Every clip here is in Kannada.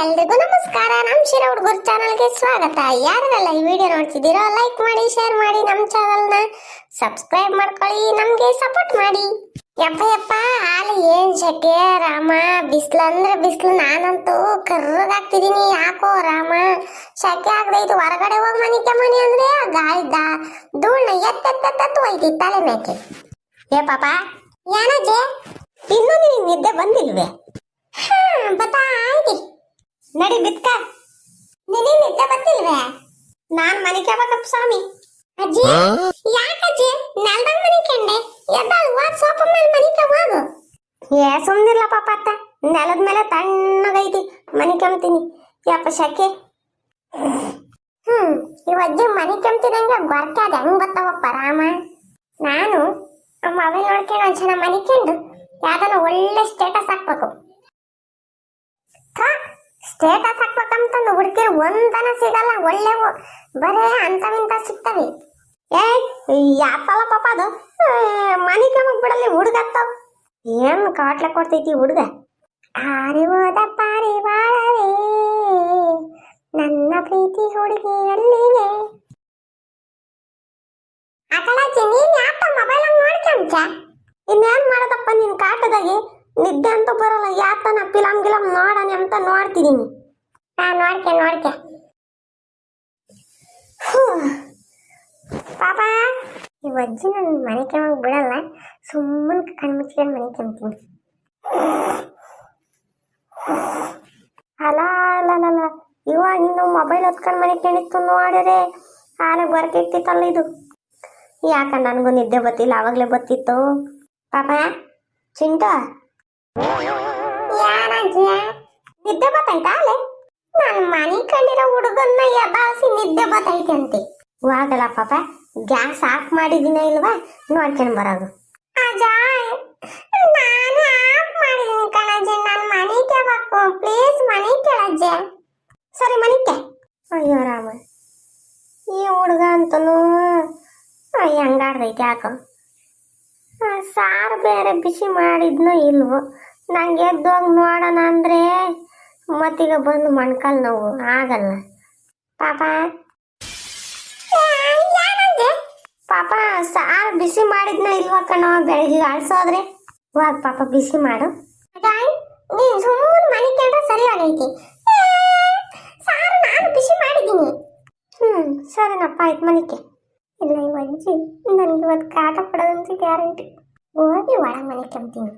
ಎಲ್ರಿಗೂ ನಮಸ್ಕಾರ. ನಮ್ ಶಿರ ಹುಡುಗರ್ ಚಾನಲ್ಗೆ ಸ್ವಾಗತ. ಯಾರೆಲ್ಲ ಈ ವಿಡಿಯೋ ನೋಡ್ತಿದ್ದೀರೋ ಲೈಕ್ ಮಾಡಿ ಶೇರ್ ಮಾಡಿ ನಮ್ ಚಾನಲ್ನ ಸಬ್ಸ್ಕ್ರೈಬ್ ಮಾಡ್ಕೊಳ್ಳಿ, ನಮ್ಗೆ ಸಪೋರ್ಟ್ ಮಾಡಿ. ಯಪ್ಪ ಯಪ್ಪ, ಹಾಲು ಏನ್ ಶಕೆ ರಾಮ? ಬಿಸ್ಲಂದ್ರೆ ಬಿಸ್ಲು, ನಾನಂತೂ ಕರ್ರಗಾಗ್ತಿದೀನಿ ಯಾಕೋ ರಾಮ? ಶಕೆ ಆಗದೆ ಇದು ಹೊರಗಡೆ ಹೋಗಿ ಮನಿಕೆ ಮನಿ ಅಂದ್ರೆ ಗಾಳಿ ದಾ ಧೂಳ್ನ ಎತ್ತೆತ್ತೆತ್ತು ಒಯ್ದಿ ತಲೆ ಮೇಕೆ. ಏ ಪಾಪ ಏನಜ್ಜೆ ಇನ್ನೂ ನಿನಗೆ ನಿದ್ದೆ ಬಂದಿಲ್ವೇ? ನಡಿ ಬಿತ್ಕ ನಿನಗೆ ನಿದ್ದೆ ಬಂದಿಲ್ವೇ? ನಾನ್ ಮನೆಗೆ ಕೇಳ್ಬೇಕಪ್ಪ ಸ್ವಾಮಿ. ಅಜ್ಜಿ ಯಾಕಜ್ಜಿ ನೆಲ್ದಂಗ್ ಮನೆ ಕಂಡೆ ಎದ್ದಾಳು ಹೋಗ್ ಸೋಪ ಮೇಲೆ ಮನೆ ಹೋಗು. ಏ ಸುಮ್ನಿರ್ಲ ಪಾಪ ಅತ್ತ. ನೆಲದ ಮೇಲೆ ತಣ್ಣಗೈತಿ. ಮನೆ ಕೆಮ್ತೀನಿ. ಯಪ್ಪ ಶಕೆ. ಹ್ಮ್ ಈ ಅಜ್ಜಿ ಮನೆ ಕೆಮ್ತಿದಂಗ ಗೊರ್ಕೆ ಅದ ಹೆಂಗ್ ಬರ್ತಾವಪ್ಪ ರಾಮ? ನಾನು ಮೊಬೈಲ್ ನೋಡ್ಕೊಂಡು ಮನೆ ಮನಿಕೊಂಡು ಯಾವ್ದಾನ ಒಳ್ಳೆ ಸ್ಟೇಟಸ್ ಹಾಕ್ಬೇಕು. ಸ್ಟೇಟಸ್ ಹಾಕ್ಬೇಕಂತಂದು ಹುಡುಗಿರು ಒಂದನ ಸಿಗಲ್ಲ, ಒಳ್ಳೆವು. ಬರೇ ಅಂತವಿಂತ ಸಿಗ್ತವೆ. ಏ ಯಾಪಲ್ಲ ಪಾಪ ಅದು? ಮನೆ ಕಮಕ್ ಬಿಡಲಿ, ಹುಡುಗ ಏನ್ ಕಾಟ್ಲೆ ಕೊಡ್ತೈತಿ ಹುಡುಗ? ಹಾರಿಬೋದ ಪಾರಿವಾಳವೇ. ನನ್ನ ಪ್ರೀತಿ ಹುಡುಗಿ ಎಲ್ಲಿಗೆ ಅಕಲಾಚಿ ನೀನ್ ಯಾಪ ಮೊಬೈಲ್ ನೋಡ್ಕೊಂಚ ಇನ್ನೇನ್ ಮಾಡೋದಪ್ಪ ನಿನ್ ಕಾಟದಾಗೆ? ನಿದ್ದೆ ಅಂತ ಬರಲ್ಲ. ಯಾತನ ಫಿಲಮ್ ಗಿಲಮ್ ನೋಡನೆ ಅಂತ ನೋಡ್ತಿದ್ದೀನಿ ಹಾ, ನೋಡ್ಕೆ ನೋಡ್ಕೆ. ಪಾಪ, ಈ ಅಜ್ಜಿ ನನ್ನ ಮನೆ ಕೆಮ್ಮಂಗ್ ಬಿಡಲ್ಲ. ಸುಮ್ಮನೆ ಕಣ್ಮುಚ್ಕೊಂಡು ಮನೆ ಕೆಮ್ತೀನಿ ಅಲ ಅಲ್ಲ ಇವಾಗ ಇನ್ನು ಮೊಬೈಲ್ ಹೊತ್ಕೊಂಡು ಮನೆ ಕೇಳಿತ್ತು ನೋಡಿದ್ರೆ ಆನೆ ಬರ್ತಿತ್ತಲ್ಲ ಇದು. ಯಾಕ ನನಗೂ ನಿದ್ದೆ ಬತ್ತಿಲ್ಲ ಆವಾಗಲೇ ಬತ್ತಿತ್ತು ಪಾಪ, ಚಿಂಟು. ನಿದ್ದೆ ಬತ್ತೈತಾ ಅಲೆ ನಾನು ಮನೆ ಕಂಡಿರೋ ಹುಡುಗನ್ನ ಎಬ್ಬಾಸಿ ನಿದ್ದೆ ಬತ್ತೈತೆ ಅಂತೆ. ಹೋಗಲ್ಲ ಪಾಪ, ಗ್ಯಾಸ್ ಆಫ್ ಮಾಡಿದಿನ ಇಲ್ವಾ? ನೋಡ್ಕೊಂಡು ಬರೋದು. ಅಜಾಯ್, ನಾನು ಆಫ್ ಮಾಡಿದೀನಿ ಕಣಜ್ಜೆ ನಾನು ಮನೆ ಕೇಳಬೇಕು ಪ್ಲೀಸ್ ಮನೆ ಕೇಳಜ್ಜೆ ಸರಿ ಮನಿಕೆ ಅಯ್ಯೋ ರಾಮ, ಈ ಹುಡುಗ ಅಂತನೂ ಹೆಂಗಾಡ್ದೈತೆ ಯಾಕೋ. ಸಾರು ಬೇರೆ ಬಿಸಿ ಮಾಡಿದ್ನೋ ಇಲ್ವೋ? ನಂಗೆ ಎದ್ದೋಗಿ ನೋಡೋಣ ಅಂದರೆ ಮತ್ತೀಗ ಬಂದು ಮೊಣ್ಕಾಲು ನೋವು, ಆಗಲ್ಲ. ಪಾಪ? ಪಾಪ, ಸಾರು ಬಿಸಿ ಮಾಡಿದ್ನೋ ಇಲ್ವೋ ಕಣೋ ಬೆಳಗ್ಗೆ ಅಳ್ಸೋದ್ರೆ? ಹೋಗ ಪಾಪ ಬಿಸಿ ಮಾಡು. ನೀನ್ ಸುಮ್ಮನೆ ಮನೆ ಕೇಳ್ರೆ ಸರಿ ಸಾರು, ನಾನು ಬಿಸಿ ಮಾಡಿದ್ದೀನಿ. ಹ್ಞೂ ಸರಿನಪ್ಪ, ಆಯ್ತು ಮನಿಕೆ ಅಜ್ಜಿ ನನಗೆ ಇವತ್ತು ಕಾಟ ಕೊಡೋದಂತ ಗ್ಯಾರಂಟಿ. ಹೋಗಿ ಒಳ ಮನೆ ಕೆಮ್ತೀನಿ.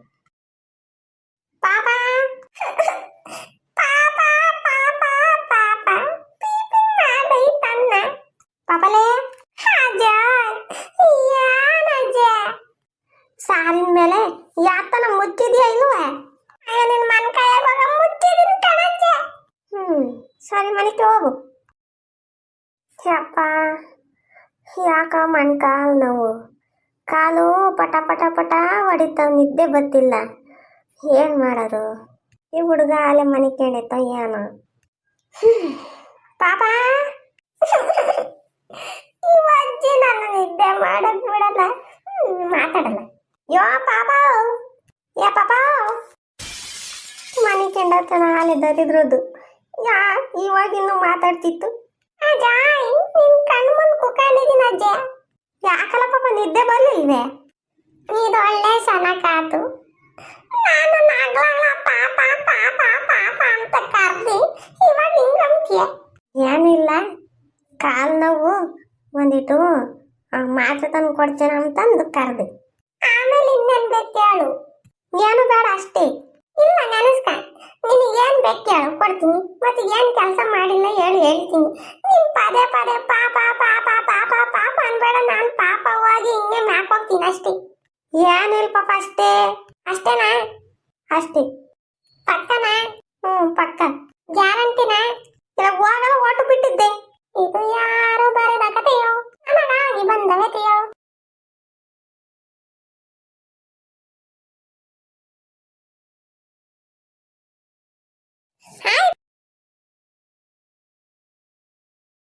ಪಾಪ! ಸಾರಿನ ಮೇಲೆ ಯಾತನ ಮುಚ್ಚಿದ್ಯಾ ಇಲ್ವಾ? ಅಯ್ಯೋ, ನಿನ್ ಮನ್ ಮುಚ್ಚಿದಿನ ಸರಿ ಮನೆಗೆ ಹೋಗು. ಯಪ್ಪ. ಯಾಕ ಮೊಣ್ಕಾಲು ನೋವು. ಕಾಲು ಪಟ ಪಟ ಪಟ ಹೊಡಿತಾವ, ನಿದ್ದೆ ಬತ್ತಿಲ್ಲ ಏನು ಮಾಡೋದು? ಈ ಹುಡುಗ ಅಲೆ ಮನೆ ಕೇಳಿತ ಏನು. ಪಾಪ! ಅಜ್ಜಿ ನನ್ನ ನಿದ್ದೆ ಮಾಡಕ್ ಬಿಡಲ್ಲ. ಮಾತಾಡಲ್ಲ. ಯೋ ಪಾಪ! ಯಾ ಪಾಪ! ಮನೆ ಕೆಂಡತನ ಹಾಲೆ ದರಿದ್ರದು ಯಾ, ಇವಾಗಿನ್ನು ಮಾತಾಡ್ತಿತ್ತು. ಅಜಾಯ್ ನಿನ್ ಕಣ್ಣು ಮುಂದೆ ಕುಕೊಂಡಿದ್ದೀನಿ ಅಜ್ಜೆ ಯಾಕಲ್ಲ ಪಾಪ ನಿದ್ದೆ ಬರ್ಲಿಲ್ವೇ ಇದು ಒಳ್ಳೆ ಸನಕಾತು ನಾನು ಪಾಪ ಪಾಪ ಅಂತ ಕರ್ದಿ ಇವಾಗ ಹಿಂಗಂತೀಯ ಏನಿಲ್ಲ ಕಾಲು ನೋವು ಒಂದಿಟ್ಟು ಮಾತ್ರೆ ತಂದು ಕೊಡ್ತೇನೆ ಅಂತಂದು ಕರ್ದೆ ಆಮೇಲೆ ಇನ್ನೇನ್ ಬೇಕು ಹೇಳು ಏನು ಬೇಡ ಅಷ್ಟೇ ಇಲ್ಲ ಹೇಳು ಕೊಡ್ತೀನಿ ಮತ್ತೆ ಏನ್ ಕೆಲಸ ಮಾಡಿಲ್ಲ ಹೇಳಿ ಹೇಳ್ತೀನಿ. ನೀನು ಪದೇ ಪದೇ ಪಾಪ ಪಾಪ ಪಾಪ ಪಾಪ ಅನ್ಬೇಡ. ನಾನು ಪಾಪ ಹೋಗಿ ಹಿಂಗೆ ಮ್ಯಾಕ್ ಹೋಗ್ತೀನಿ ಅಷ್ಟೇ. ಏನಿಲ್ಲ ಪಾಪ ಅಷ್ಟೇ ಅಷ್ಟೇನಾ? ಅಷ್ಟೇ. ಪಕ್ಕನಾ? ಹ್ಞೂ, ಪಕ್ಕ. ಗ್ಯಾರಂಟಿನಾ? ಇವಾಗ ಹೋಗಲ್ಲ, ಓಟು ಬಿಟ್ಟಿದ್ದೆ. ಇದು ಯಾರು ಬರದ ಕಥೆಯೋ? ನನಗಾಗಿ ಬಂದ ಕಥೆಯೋ